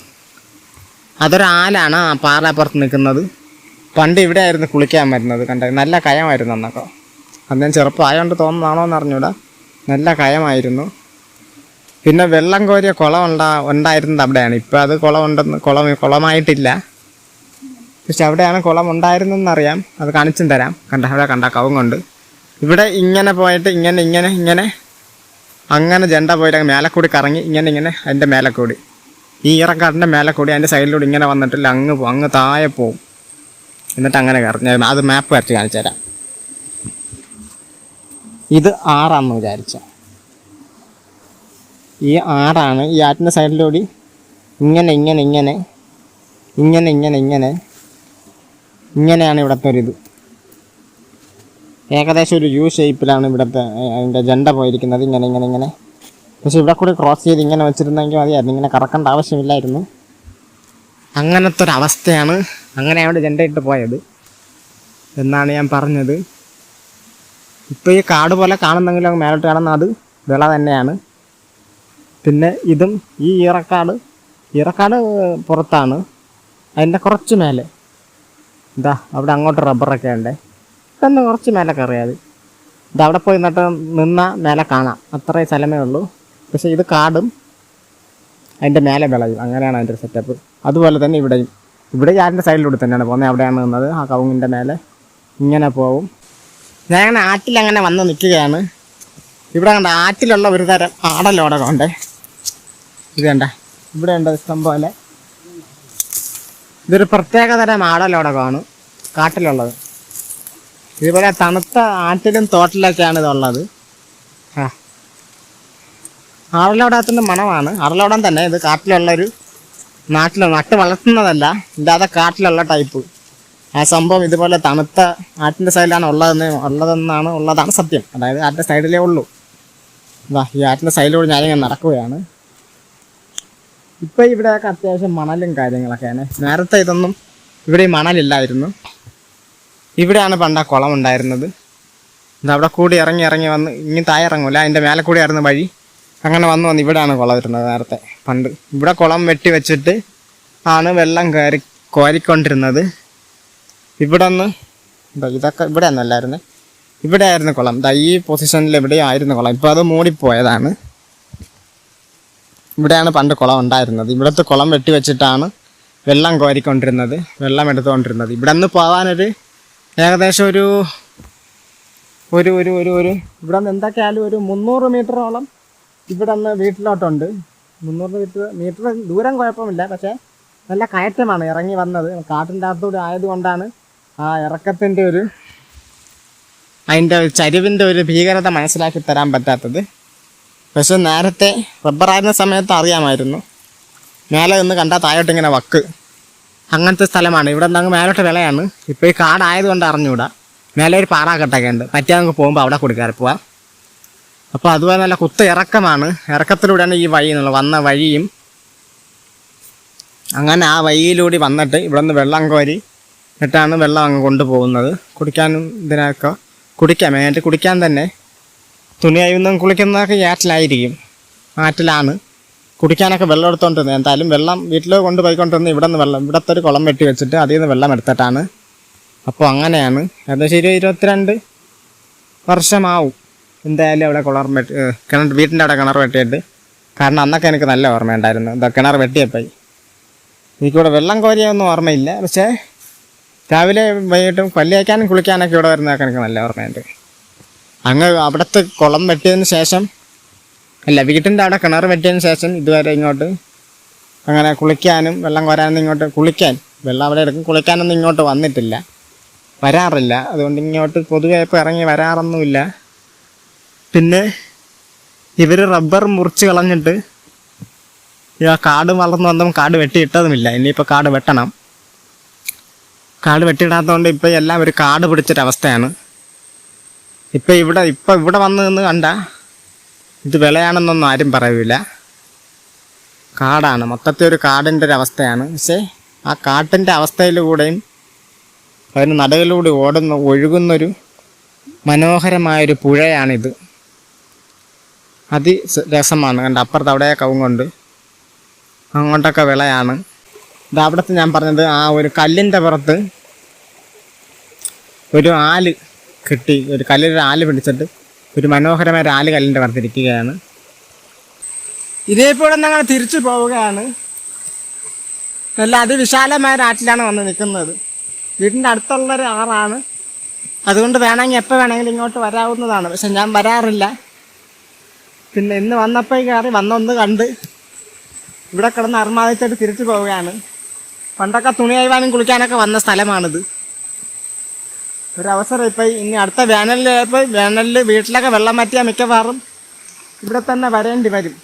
അതൊരാലാണ് ആ പാറപ്പുറത്ത് നിൽക്കുന്നത്. പണ്ട് ഇവിടെ ആയിരുന്നു കുളിക്കാൻ വരുന്നത് കണ്ടത് നല്ല കയമായിരുന്നു അന്നൊക്കെ. അന്ന് ഞാൻ ചെറുപ്പമായതുകൊണ്ട് തോന്നുന്നതാണോ എന്ന് അറിഞ്ഞൂടാ നല്ല കയമായിരുന്നു. പിന്നെ വെള്ളം കോരിയ കുളം ഉണ്ടാ ഉണ്ടായിരുന്നത് അവിടെയാണ്. ഇപ്പം അത് കുളം ഉണ്ടെന്ന് കുളം കുളമായിട്ടില്ല. പക്ഷെ അവിടെയാണ് കുളം ഉണ്ടായിരുന്നെന്നറിയാം. അത് കാണിച്ചും തരാം. കണ്ട? അവിടെ കണ്ട? കവുങ്ങുണ്ട് ഇവിടെ ഇങ്ങനെ പോയിട്ട് ഇങ്ങനെ ഇങ്ങനെ ഇങ്ങനെ. അങ്ങനെ ജണ്ട പോയിട്ട് മേലെ കറങ്ങി ഇങ്ങനെ ഇങ്ങനെ അതിന്റെ മേലെ ഈ ഈറക്കാട്ടിന്റെ മേലെ കൂടി അതിന്റെ സൈഡിലൂടെ ഇങ്ങനെ വന്നിട്ടില്ല അങ്ങ് പോകും അങ്ങ് താഴെ പോവും. എന്നിട്ട് അങ്ങനെ കയറി. അത് മാപ്പ് വരച്ച് കാണിച്ചു തരാം. ഇത് ആറാന്ന് വിചാരിച്ച. ഈ ആറാണ് ഈ ആറ്റിന്റെ സൈഡിലൂടെ ഇങ്ങനെ ഇങ്ങനെ ഇങ്ങനെ ഇങ്ങനെ ഇങ്ങനെ ഇങ്ങനെ ഇങ്ങനെയാണ് ഇവിടുത്തെ ഒരു ഇത്. ഏകദേശം ഒരു യു ഷേപ്പിലാണ് ഇവിടുത്തെ അതിന്റെ ജണ്ട പോയിരിക്കുന്നത്. ഇങ്ങനെ ഇങ്ങനെ ഇങ്ങനെ. പക്ഷെ ഇവിടെ കൂടി ക്രോസ് ചെയ്ത് ഇങ്ങനെ വെച്ചിരുന്നെങ്കിൽ മതിയായിരുന്നു ഇങ്ങനെ കറക്കേണ്ട ആവശ്യമില്ലായിരുന്നു. അങ്ങനത്തെ ഒരു അവസ്ഥയാണ് അങ്ങനെയാണ് ജണ്ട പോയത് എന്നാണ് ഞാൻ പറഞ്ഞത്. ഇപ്പോൾ ഈ കാട് പോലെ കാണുന്നെങ്കിലും മേലോട്ട് കാണുന്ന അത് വിള തന്നെയാണ്. പിന്നെ ഇതും ഈ ഈറക്കാട് ഈറക്കാട് പുറത്താണ്. അതിന്റെ കുറച്ച് മേലെ. ഇതാ അവിടെ അങ്ങോട്ട് റബ്ബറൊക്കെ ഉണ്ട്. ഇതൊന്ന് കുറച്ച് മേലെ കയറിയാൽ ഇത് അവിടെ പോയി നിന്നിട്ട് നിന്നാൽ മേലെ കാണാം. അത്രയും സ്ഥലമേ ഉള്ളൂ. പക്ഷേ ഇത് കാടും അതിന്റെ മേലെ വിളയും. അങ്ങനെയാണ് അതിന്റെ സെറ്റപ്പ് അതുപോലെ തന്നെ ഇവിടെയും. ഇവിടെ ആരിന്റെ സൈഡിലൂടെ തന്നെയാണ് പോകുന്നത്. അവിടെയാണ് നിന്നത്. ആ കവുങ്ങിന്റെ മേലെ ഇങ്ങനെ പോവും. ഞാൻ അങ്ങനെ വന്ന് നിൽക്കുകയാണ്. ഇവിടെ കണ്ട ആറ്റിലുള്ള ഒരു തരം ആടലോടകം ഉണ്ട് ഇത് കണ്ട. ഇവിടെ ഉണ്ട് ഇഷ്ടം പോലെ. ഇതൊരു പ്രത്യേക തരം ആടലോടകമാണ്. കാട്ടിലുള്ളത്. ഇതുപോലെ തണുത്ത ആറ്റിലും തോട്ടിലൊക്കെയാണ് ഇതുള്ളത് ആറലോടകത്തിന്റെ മണമാണ്. ആറലോടം തന്നെ ഇത് കാട്ടിലുള്ളൊരു നാട്ടിൽ നട്ട് വളർത്തുന്നതല്ല ഇല്ലാതെ കാട്ടിലുള്ള ടൈപ്പ്. ആ സംഭവം ഇതുപോലെ തണുത്ത ആറ്റിന്റെ സൈഡിലാണ് ഉള്ളതെന്ന് ഉള്ളതെന്നാണ് ഉള്ളതാണ് സത്യം. അതായത് ആറ്റിന്റെ സൈഡിലേ ഉള്ളൂ. ഇതാ ഈ ആറ്റിന്റെ സൈഡിലൂടെ ഞാനിങ്ങനെ നടക്കുകയാണ്. ഇപ്പം ഇവിടെയൊക്കെ അത്യാവശ്യം മണലും കാര്യങ്ങളൊക്കെയാണ്. നേരത്തെ ഇതൊന്നും ഇവിടെ ഈ മണലില്ലായിരുന്നു. ഇവിടെയാണ് പണ്ട് ആ കുളം ഉണ്ടായിരുന്നത്. ഇതവിടെ കൂടി ഇറങ്ങി ഇറങ്ങി വന്ന് ഇനി താഴെ ഇറങ്ങൂല അതിന്റെ മേലെ കൂടി ആയിരുന്നു വഴി. അങ്ങനെ വന്ന് വന്ന് ഇവിടെയാണ് കുളം ഇരുന്നത് നേരത്തെ. പണ്ട് ഇവിടെ കുളം വെട്ടി വെച്ചിട്ട് ആണ് വെള്ളം കയറി കോരിക്കൊണ്ടിരുന്നത്. ഇവിടെ നിന്ന് ഇതൊക്കെ ഇവിടെ ഒന്നല്ലായിരുന്നു ഇവിടെ ആയിരുന്നു കുളം. ദാ ഈ പൊസിഷനിൽ ഇവിടെ ആയിരുന്നു കുളം? ഇപ്പോൾ അത് മൂടിപ്പോയതാണ്. ഇവിടെയാണ് പണ്ട് കുളം ഉണ്ടായിരുന്നത്. ഇവിടുത്തെ കുളം വെട്ടി വെച്ചിട്ടാണ് വെള്ളം കോരിക്കൊണ്ടിരുന്നത് വെള്ളം എടുത്തുകൊണ്ടിരുന്നത്. ഇവിടെ നിന്ന് പോകാനൊരു ഏകദേശം ഒരു ഒരു ഒരു ഒരു ഒരു ഇവിടെ നിന്ന് എന്തൊക്കെയായാലും ഒരു മുന്നൂറ് മീറ്ററോളം ഇവിടെ നിന്ന് വീട്ടിലോട്ടുണ്ട്. മുന്നൂറ് മീറ്റർ മീറ്റർ ദൂരം കുഴപ്പമില്ല. പക്ഷേ നല്ല കയറ്റമാണ് ഇറങ്ങി വന്നത്. കാട്ടിന്റെ അകത്തൂടെ ആയതുകൊണ്ടാണ് ആ ഇറക്കത്തിന്റെ ഒരു അതിന്റെ ചരിവിന്റെ ഒരു ഭീകരത മനസ്സിലാക്കി തരാൻ പറ്റാത്തത്. പക്ഷെ നേരത്തെ റബ്ബറായിരുന്ന സമയത്ത് അറിയാമായിരുന്നു. മേലെ നിന്ന് കണ്ടാൽ താഴോട്ട് ഇങ്ങനെ വക്ക്. അങ്ങനത്തെ സ്ഥലമാണ്. ഇവിടെ നിന്ന് മേലോട്ട് വിളയാണ്. ഇപ്പോൾ ഈ കാടായതുകൊണ്ട് അറിഞ്ഞുകൂടാ. മേലെ ഒരു പാറാക്കെട്ടൊക്കെ ഉണ്ട് പറ്റിയാൽ നമുക്ക് പോകുമ്പോൾ അവിടെ കൊടുക്കാറ് പോവാം. അപ്പോൾ അതുപോലെ നല്ല കുത്ത ഇറക്കമാണ്. ഇറക്കത്തിലൂടെയാണ് ഈ വഴി എന്നുള്ളത്. വന്ന വഴിയും അങ്ങനെ ആ വഴിയിലൂടെ വന്നിട്ട് ഇവിടെ നിന്ന് വെള്ളം കോരി എന്നിട്ടാണ് വെള്ളം അങ്ങ് കൊണ്ടുപോകുന്നത്. കുടിക്കാനും ഇതിനൊക്കെ കുടിക്കാം. മെയിനായിട്ട് കുടിക്കാൻ തന്നെ തുണി കഴിയുന്നതും കുളിക്കുന്നതൊക്കെ ആറ്റിലായിരിക്കും. ആറ്റിലാണ്. കുടിക്കാനൊക്കെ വെള്ളം എടുത്തോണ്ടിരുന്നത്. എന്തായാലും വെള്ളം വീട്ടിൽ കൊണ്ടുപോയിക്കൊണ്ടിരുന്നത് ഇവിടെ നിന്ന് വെള്ളം ഇവിടത്തെ ഒരു കുളം വെട്ടി വെച്ചിട്ട് അതിൽ നിന്ന് വെള്ളം എടുത്തിട്ടാണ്. അപ്പോൾ അങ്ങനെയാണ്. ഏകദേശം ഇരുപത്തിരണ്ട് വർഷമാവും. എന്തായാലും അവിടെ കുളർ വെട്ടി കിണർ വീട്ടിന്റെ അവിടെ കിണർ വെട്ടിയിട്ട്. കാരണം അന്നൊക്കെ എനിക്ക് നല്ല ഓർമ്മയുണ്ടായിരുന്നു. എന്താ കിണർ വെട്ടിയപ്പോയി. എനിക്കിവിടെ വെള്ളം കോരിയൊന്നും ഓർമ്മയില്ല. പക്ഷേ രാവിലെ വൈകിട്ടും പല്ലിയേക്കാനും കുളിക്കാനൊക്കെ ഇവിടെ വരുന്നതൊക്കെ എനിക്ക് നല്ല ഓർമ്മയുണ്ട്. അങ്ങ് അവിടുത്തെ കുളം വെട്ടിയതിന് ശേഷം അല്ല വീട്ടിന്റെ അവിടെ കിണർ വെട്ടിയതിന് ശേഷം ഇതുവരെ ഇങ്ങോട്ട് അങ്ങനെ കുളിക്കാനും വെള്ളം കോരാനൊന്നും ഇങ്ങോട്ട് കുളിക്കാൻ വെള്ളം അവിടെ എടുക്കും കുളിക്കാനൊന്നും ഇങ്ങോട്ട് വന്നിട്ടില്ല. വരാറില്ല. അതുകൊണ്ട് ഇങ്ങോട്ട് പൊതുവെ ഇപ്പോൾ ഇറങ്ങി വരാറൊന്നുമില്ല. പിന്നെ ഇവർ റബ്ബർ മുറിച്ച് കളഞ്ഞിട്ട് ആ കാട് വളർന്നു വന്നതും കാട് വെട്ടിയിട്ടതുമില്ല. ഇനിയിപ്പോൾ കാട് വെട്ടണം. കാട് വെട്ടിയിടാത്തതുകൊണ്ട് ഇപ്പം എല്ലാം ഒരു കാട് പിടിച്ചൊരവസ്ഥയാണ്. ഇപ്പം ഇവിടെ ഇപ്പം ഇവിടെ വന്ന് നിന്ന് കണ്ട ഇത് വിളയാണെന്നൊന്നും ആരും പറയൂല. കാടാണ്. മൊത്തത്തിൽ ഒരു കാടിന്റെ ഒരു അവസ്ഥയാണ് പക്ഷേ ആ കാട്ടിന്റെ അവസ്ഥയിലൂടെയും അതിന് നടുവിലൂടെ ഓടുന്ന ഒഴുകുന്നൊരു മനോഹരമായൊരു പുഴയാണിത്. അതി രസമാണ്. കണ്ട അപ്പുറത്ത് അവിടെ കവുങ്ങുണ്ട്. അങ്ങോട്ടൊക്കെ വിളയാണ്. ഇത് അവിടുത്തെ ഞാൻ പറഞ്ഞത് ആ ഒരു കല്ലിന്റെ പുറത്ത് ഒരു ആൽ കിട്ടി ഒരു കല്ലിൽ ഒരു ആൽ പിടിച്ചിട്ട് ഒരു മനോഹരമായ ഒരു ആൽ കല്ലിന്റെ പുറത്തിരിക്കുകയാണ്. ഇതേപോലെ ഞങ്ങൾ തിരിച്ചു പോവുകയാണ്. നല്ല അതിവിശാലമായ ആറ്റിലാണ് വന്ന് നിൽക്കുന്നത്. വീടിന്റെ അടുത്തുള്ളൊരു ആറാണ്. അതുകൊണ്ട് വേണമെങ്കിൽ എപ്പോൾ വേണമെങ്കിലും ഇങ്ങോട്ട് വരാവുന്നതാണ്. പക്ഷെ ഞാൻ വരാറില്ല. പിന്നെ ഇന്ന് വന്നപ്പോൾ കയറി വന്നൊന്ന് കണ്ട് ഇവിടെ കിടന്ന് അർമാദിച്ചിട്ട് തിരിച്ചു പോവുകയാണ്. പണ്ടൊക്കെ തുണി അയവാനും കുളിക്കാനൊക്കെ വന്ന സ്ഥലമാണിത്. ഒരവസരം ഇപ്പം ഇനി അടുത്ത വേനലിൽ ഇപ്പോൾ വേനലിൽ വീട്ടിലൊക്കെ വെള്ളം മാറ്റിയാൽ മിക്കവാറും ഇവിടെ തന്നെ വരേണ്ടി വരും.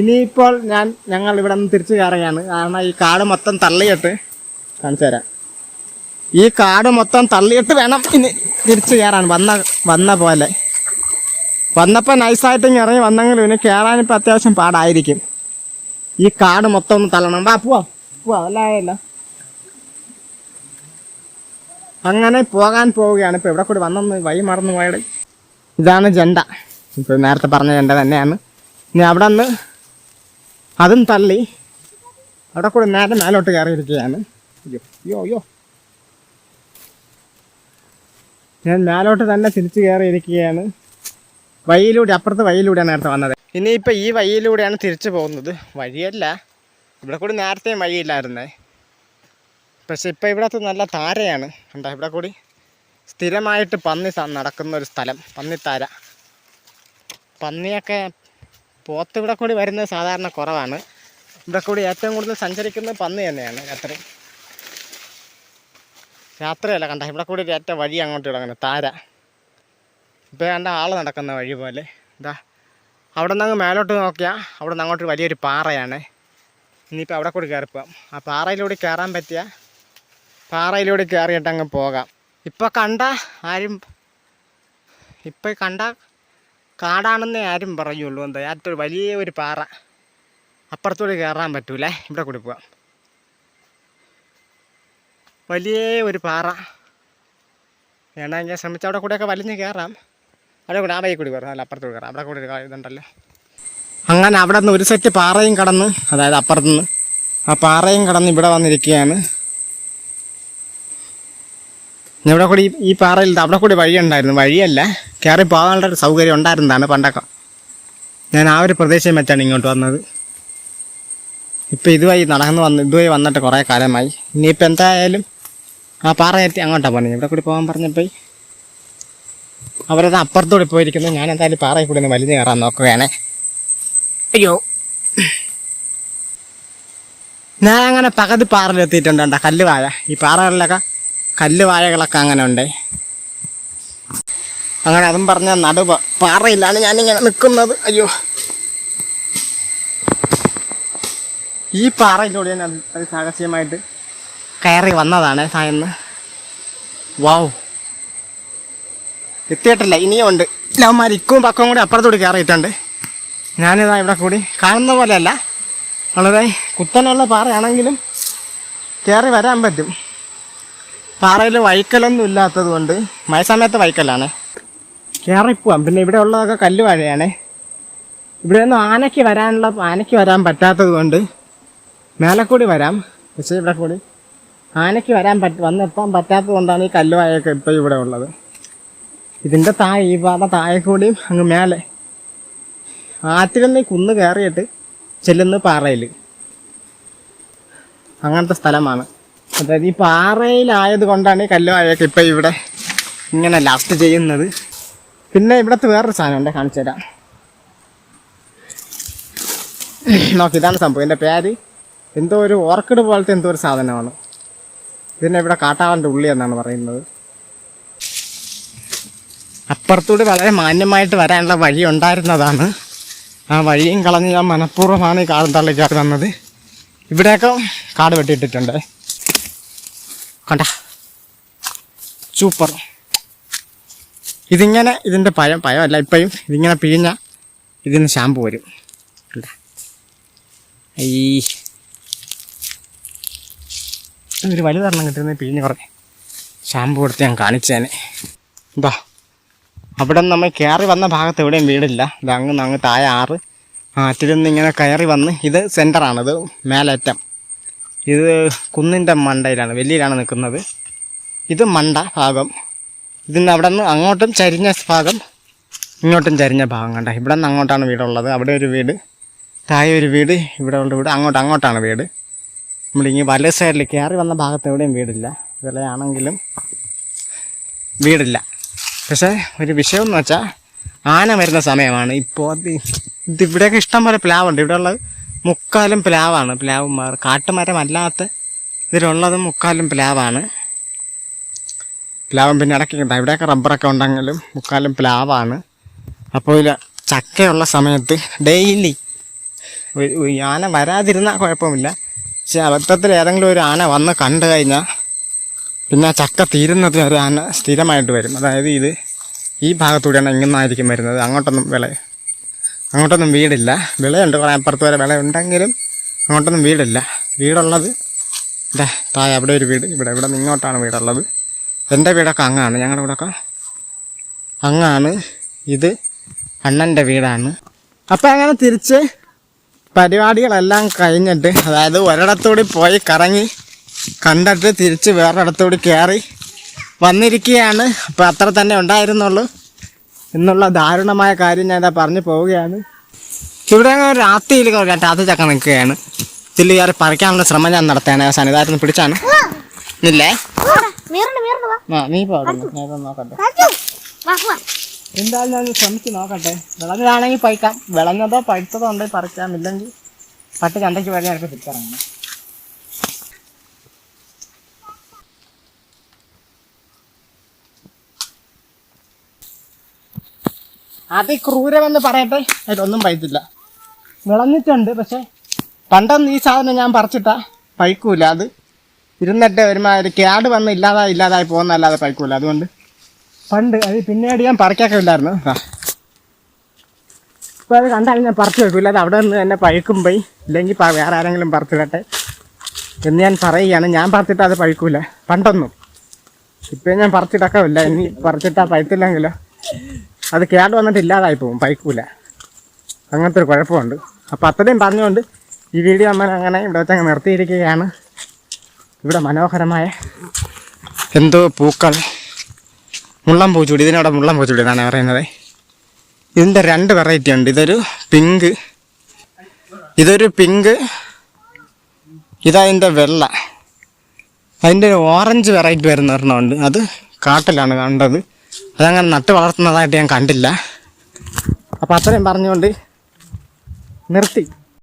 ഇനിയിപ്പോൾ ഞാൻ ഞങ്ങൾ ഇവിടെ നിന്ന് തിരിച്ചു കയറുകയാണ്. കാരണം ഈ കാട് മൊത്തം തള്ളിയിട്ട് കാണിച്ചു തരാം. ഈ കാട് മൊത്തം തള്ളിയിട്ട് വേണം ഇനി തിരിച്ചു കയറാൻ. വന്ന വന്ന പോലെ. വന്നപ്പോൾ നൈസായിട്ട് ഇങ്ങനെ ഇറങ്ങി വന്നെങ്കിലും ഇനി കയറാനിപ്പോൾ അത്യാവശ്യം പാടായിരിക്കും. ഈ കാട് മൊത്തം ഒന്ന് തള്ളണം. വാ പോവാ പോവാ അല്ലായല്ല അങ്ങനെ പോകാൻ പോവുകയാണ്. ഇപ്പോൾ ഇവിടെ കൂടി വന്നൊന്ന് വഴി മറന്നു പോയത്? ഇതാണ് ജണ്ട. ഇപ്പോൾ നേരത്തെ പറഞ്ഞ ജണ്ട തന്നെയാണ്. ഇനി അവിടെ നിന്ന് അതും തള്ളി അവിടെ കൂടി നേരെ മേലോട്ട് കയറിയിരിക്കുകയാണ്. അയ്യോ അയ്യോ അയ്യോ. ഞാൻ മേലോട്ട് തന്നെ തിരിച്ചു കയറിയിരിക്കുകയാണ്. വഴിയിലൂടെ അപ്പുറത്ത് വഴിയിലൂടെയാണ് നേരത്തെ വന്നത്. ഇനിയിപ്പോൾ ഈ വഴിയിലൂടെയാണ് തിരിച്ചു പോകുന്നത്. വഴിയല്ല ഇവിടെ കൂടി നേരത്തെ വഴിയില്ലായിരുന്നേ. പക്ഷെ ഇപ്പം ഇവിടത്തെ നല്ല താരയാണ്. കണ്ടോ ഇവിടെ കൂടി സ്ഥിരമായിട്ട് പന്നി നടക്കുന്ന ഒരു സ്ഥലം പന്നിത്താര. പന്നിയൊക്കെ പോത്ത് ഇവിടെ കൂടി വരുന്നത് സാധാരണ കുറവാണ്. ഇവിടെ കൂടി ഏറ്റവും കൂടുതൽ സഞ്ചരിക്കുന്നത് പന്നി തന്നെയാണ് രാത്രി. രാത്രിയല്ല കണ്ട ഇവിടെ കൂടി ഏറ്റവും വഴി അങ്ങോട്ട് അങ്ങനെ താര. ഇപ്പോൾ കണ്ട ആൾ നടക്കുന്ന വഴി പോലെ. ഇതാ അവിടെ നിന്ന് അങ്ങ് മേലോട്ട് നോക്കിയാൽ അവിടെ നിന്ന് അങ്ങോട്ട് വലിയൊരു പാറയാണ്. ഇനിയിപ്പോൾ അവിടെ കൂടി കയറിപ്പോവാം ആ പാറയിലൂടെ കയറാൻ പറ്റിയ പാറയിലൂടെ കയറിയിട്ട് അങ്ങ് പോകാം. ഇപ്പോൾ കണ്ട ആരും ഇപ്പോൾ കണ്ട കാടാണെന്നേ ആരും പറയുള്ളൂ. എന്താ അടുത്തൊരു വലിയ ഒരു പാറ. അപ്പുറത്തൂടെ കയറാൻ പറ്റൂലേ? ഇവിടെ കൂടി പോവാം. വലിയ ഒരു പാറ. വേണമെങ്കിൽ ശ്രമിച്ച് അവിടെ കൂടെയൊക്കെ വലിഞ്ഞ് കയറാം അവിടെ കൂടെ ആ കൂടി കയറാം. അല്ല അപ്പുറത്ത് കയറാം. അവിടെ അങ്ങനെ അവിടെ നിന്ന് ഒരു സെറ്റ് പാറയും കടന്ന് അതായത് അപ്പുറത്തുനിന്ന് ആ പാറയും കടന്ന് ഇവിടെ വന്നിരിക്കുകയാണ്. ഇവിടെ കൂടി ഈ- പാറയിൽ അവിടെ കൂടി വഴിയുണ്ടായിരുന്നു വഴിയല്ല കയറി പോകാനുള്ള ഒരു സൗകര്യം ഉണ്ടായിരുന്നതാണ് പണ്ടൊക്കെ. ഞാൻ ആ ഒരു പ്രദേശം വെച്ചാണ് ഇങ്ങോട്ട് വന്നത്. ഇപ്പം ഇതുവായി നടന്നു വന്ന് ഇതുവായി വന്നിട്ട് കുറേ കാലമായി. ഇനിയിപ്പോൾ എന്തായാലും ആ പാറ എത്തി അങ്ങോട്ടാണ് പോകുന്നത് ഇവിടെ കൂടി പോകാൻ പറഞ്ഞപ്പോൾ അവരത് അപ്പുറത്തൂടെ പോയിരിക്കുന്നു ഞാൻ എന്തായാലും പാറയിൽ കൂടി ഒന്ന് വലിഞ്ഞു കയറാൻ നോക്കുകയാണേ. അയ്യോ. ഞാൻ അങ്ങനെ പകുതി പാറയിലെത്തിയിട്ടുണ്ട് കല്ല് വാഴ ഈ പാറകളിലൊക്കെ കല്ല് വാഴകളൊക്കെ അങ്ങനെ ഉണ്ട്. അങ്ങനെ അതും പറഞ്ഞ നടു പാറയിലാണ് ഞാനിങ്ങനെ നിൽക്കുന്നത്. അയ്യോ. ഈ പാറയിലൂടെ ഞാൻ അത് സാഹസ്യമായിട്ട് കയറി വന്നതാണ് സായന്ന്. വാവ് എത്തിയിട്ടില്ല ഇനിയും ഉണ്ട്. ലവന്മാർ ഇക്കും പക്കവും കൂടി അപ്പുറത്തോട്ട് കയറിയിട്ടുണ്ട് ഞാനിതാ ഇവിടെ കൂടി കാണുന്ന പോലെയല്ല. വളരെ കുത്തനുള്ള പാറയാണെങ്കിലും കയറി വരാൻ പറ്റും. പാറയിൽ വൈക്കലൊന്നും ഇല്ലാത്തത് കൊണ്ട് മഴ സമയത്ത് വൈക്കലാണ്. കയറിപ്പോവാം. പിന്നെ ഇവിടെ ഉള്ളതൊക്കെ കല്ല് വാഴയാണ്. ഇവിടെ ഒന്നും ആനയ്ക്ക് വരാനുള്ള ആനയ്ക്ക് വരാൻ പറ്റാത്തത് കൊണ്ട് മേലെ വരാം. പക്ഷേ ഇവിടെ കൂടി ആനയ്ക്ക് വരാൻ പറ്റ വന്നെത്താൻ പറ്റാത്തത് കൊണ്ടാണ് ഈ കല്ലുവായൊക്കെ ഇപ്പോൾ ഇവിടെ ഉള്ളത്. ഇതിന്റെ താഴെ ഈ പാത താഴെ കൂടിയും അങ്ങ് മേലെ. ആറ്റിലൊന്ന് കുന്ന് കയറിയിട്ട് ചെല്ലുന്ന പാറയിൽ അങ്ങനത്തെ സ്ഥലമാണ്. അതായത് ഈ പാറയിലായത് കൊണ്ടാണ് ഈ കല്ലുവായൊക്കെ ഇപ്പം ഇവിടെ ഇങ്ങനെ ലാസ്റ്റ് ചെയ്യുന്നത്. പിന്നെ ഇവിടുത്തെ വേറൊരു സാധനം ഉണ്ട് കാണിച്ചു തരാം. നോക്കി ഇതാണ് സംഭവം. എന്റെ പേര് എന്തോ ഒരു ഓർക്കിഡ് പോലത്തെ എന്തോ ഒരു സാധനമാണ്. ഇതിനെ ഇവിടെ കാട്ടാവന്റെ ഉള്ളി എന്നാണ് പറയുന്നത്. അപ്പുറത്തൂടെ വളരെ മാന്യമായിട്ട് വരാനുള്ള വഴി ഉണ്ടായിരുന്നതാണ്. ആ വഴിയും കളഞ്ഞ് ഞാൻ മനഃപൂർവമാണ് ഈ കാടും തള്ളിക്കാർ വന്നത്. ഇവിടെയൊക്കെ കാട് വെട്ടിയിട്ടിട്ടുണ്ട്. കണ്ട? സൂപ്പർ. ഇതിങ്ങനെ ഇതിന്റെ പഴം പഴമല്ല ഇപ്പോഴും ഇതിങ്ങനെ പിഴിഞ്ഞ ഇതിന് ഷാമ്പു വരും. കണ്ട? ഈ ഒരു വലുതെണ്ണം കിട്ടുന്നത് പിഴിഞ്ഞ് കുറേ ഷാമ്പു കൊടുത്ത് ഞാൻ കാണിച്ചേനെ. എന്താ അവിടെ നമ്മൾ കയറി വന്ന ഭാഗത്ത് എവിടെയും വീടില്ല. ഇത് അങ്ങ് അങ്ങ് താഴെ ആറ്. ആറ്റിൽ നിന്ന് ഇങ്ങനെ കയറി വന്ന് ഇത് സെന്ററാണ് ഇത് മേലേറ്റം. ഇത് കുന്നിന്റെ മണ്ടയിലാണ്. വലിയിലാണ് നിൽക്കുന്നത്. ഇത് മണ്ട ഭാഗം. ഇതിന്ന് അവിടെ നിന്ന് അങ്ങോട്ടും ചരിഞ്ഞ ഭാഗം ഇങ്ങോട്ടും ചരിഞ്ഞ ഭാഗം കണ്ട? ഇവിടെ നിന്ന് അങ്ങോട്ടാണ് വീടുള്ളത്. അവിടെ ഒരു വീട് താഴെ ഒരു വീട് ഇവിടെ ഉള്ള വീട് അങ്ങോട്ട് അങ്ങോട്ടാണ് വീട്. നമ്മളിങ്ങി വല സൈഡിൽ കയറി വന്ന ഭാഗത്ത് എവിടെയും വീടില്ല. വിലയാണെങ്കിലും വീടില്ല. പക്ഷേ ഒരു വിഷയം എന്ന് വെച്ചാൽ ആന വരുന്ന സമയമാണ്. ഇപ്പോൾ ഇത് ഇവിടെയൊക്കെ ഇഷ്ടം പോലെ പ്ലാവുണ്ട്. ഇവിടെ ഉള്ളത് മുക്കാലും പ്ലാവാണ്. പ്ലാവ് മര- കാട്ടുമരം അല്ലാത്ത ഇതിലുള്ളത് മുക്കാലും പ്ലാവാണ്. പ്ലാവും പിന്നെ ഇടയ്ക്ക് ഇവിടെയൊക്കെ റബ്ബറൊക്കെ ഉണ്ടെങ്കിലും മുക്കാലും പ്ലാവാണ്. അപ്പോൾ ഇതിൽ ചക്കയുള്ള സമയത്ത് ഡെയിലി ആന വരാതിരുന്നാൽ കുഴപ്പമില്ല. പക്ഷേ അബദ്ധത്തിൽ ഏതെങ്കിലും ഒരു ആന വന്ന് കണ്ടു കഴിഞ്ഞാൽ പിന്നെ ചക്ക തീരുന്നത് ഒരു ആന സ്ഥിരമായിട്ട് വരും. അതായത് ഇത് ഈ ഭാഗത്തൂടെയാണ് ഇങ്ങനായിരിക്കും വരുന്നത്. അങ്ങോട്ടൊന്നും വിള അങ്ങോട്ടൊന്നും വീടില്ല. വിളയുണ്ട്. കുറേ അപ്പുറത്ത് വരെ വിള ഉണ്ടെങ്കിലും അങ്ങോട്ടൊന്നും വീടില്ല. വീടുള്ളത് ഇതാ താഴെ അവിടെ ഒരു വീട് ഇവിടെ ഇവിടെ നിന്ന് ഇങ്ങോട്ടാണ് വീടുള്ളത്. എന്റെ വീടൊക്കെ അങ്ങാണ്. ഞങ്ങളുടെ വീടൊക്കെ അങ്ങാണ്. ഇത് അണ്ണന്റെ വീടാണ്. അപ്പം അങ്ങനെ തിരിച്ച് പരിപാടികളെല്ലാം കഴിഞ്ഞിട്ട് അതായത് ഒരിടത്തൂടി പോയി കറങ്ങി കണ്ടിട്ട് തിരിച്ച് വേറൊരിടത്തൂടി കയറി വന്നിരിക്കുകയാണ്. അപ്പം അത്ര തന്നെ ഉണ്ടായിരുന്നുള്ളൂ. എന്നുള്ള ദാരുണമായ കാര്യം ഞാൻ ഇതാ പറഞ്ഞു പോവുകയാണ്. ഇവിടെ രാത്രിയിൽ രാത്രി ചക്ക നിൽക്കുകയാണ്. ഇതിൽ കയറി പറിക്കാനുള്ള ശ്രമം ഞാൻ നടത്തുകയാണ്. ആ സന്നിധാനത്തിന് പിടിച്ചാണ്. ഇല്ലേ? വാ. ആ നീ പോകട്ടെ നോക്കട്ടെ. എന്തായാലും ഞാൻ ശ്രമിച്ച് നോക്കട്ടെ. വിളഞ്ഞതാണെങ്കിൽ പഴിക്കാം വിളഞ്ഞതോ പഴുത്തതോ ഉണ്ടെങ്കിൽ പറിക്കാം. ഇല്ലെങ്കിൽ പട്ട് ചന്തയ്ക്ക് വേണ്ടി എനിക്ക് തിരിച്ചിറങ്ങണം അതിക്രൂരമെന്ന് പറയട്ടെ? അതിലൊന്നും പൈത്തില്ല. വിളഞ്ഞിട്ടുണ്ട് പക്ഷെ പണ്ടൊന്നും ഈ സാധനം ഞാൻ പറിച്ചിട്ടാ പൈക്കൂല. അത് ഇരുന്നിട്ട് ഒരുമാതിരി കേട് വന്ന് ഇല്ലാതായി ഇല്ലാതായി പോകുന്നല്ലാതെ പൈക്കൂല. അതുകൊണ്ട് പണ്ട് അത് പിന്നീട് ഞാൻ പറിക്കൊക്കെ ഇല്ലായിരുന്നു. ഇപ്പോൾ അത് കണ്ടാലും ഞാൻ പറിച്ചു വെക്കില്ല അത് അവിടെ നിന്ന് തന്നെ പഴുക്കും പോയി. ഇല്ലെങ്കിൽ വേറെ ആരെങ്കിലും പറിച്ചിടട്ടെ എന്ന് ഞാൻ പറയുകയാണ്. ഞാൻ പറിച്ചിട്ട് അത് പഴുക്കൂല. പണ്ടൊന്നും. ഇപ്പം ഞാൻ പറിച്ചിട്ടൊക്കെ ഇല്ല. ഇനി പറിച്ചിട്ടാ പഴുത്തില്ലെങ്കിലോ അത് കേട് വന്നിട്ട് ഇല്ലാതായി പോകും പൈക്കൂല. അങ്ങനത്തെ ഒരു കുഴപ്പമുണ്ട്. അപ്പോൾ അത്രയും പറഞ്ഞുകൊണ്ട് ഈ വീഡിയോ അമ്മ അങ്ങനെ ഇവിടെ വെച്ചങ്ങ് നിർത്തിയിരിക്കുകയാണ്. ഇവിടെ മനോഹരമായ എന്തോ പൂക്കൾ. മുള്ളം പൂച്ചൂടി ഇതിനവിടെ മുള്ളം പൂച്ചൂടി എന്നാണ് പറയുന്നത്. ഇതിന്റെ രണ്ട് വെറൈറ്റി ഉണ്ട്. ഇതൊരു പിങ്ക് ഇതൊരു പിങ്ക് ഇതതിന്റെ വെള്ള. അതിന്റെ ഒരു ഓറഞ്ച് വെറൈറ്റി വരുന്ന ഒരെണ്ണമുണ്ട് അത് കാട്ടിലാണ് കണ്ടത്. അതങ്ങനെ നട്ട് വളർത്തുന്നതായിട്ട് ഞാൻ കണ്ടില്ല. അപ്പോൾ അത്രയും പറഞ്ഞുകൊണ്ട് നിർത്തി.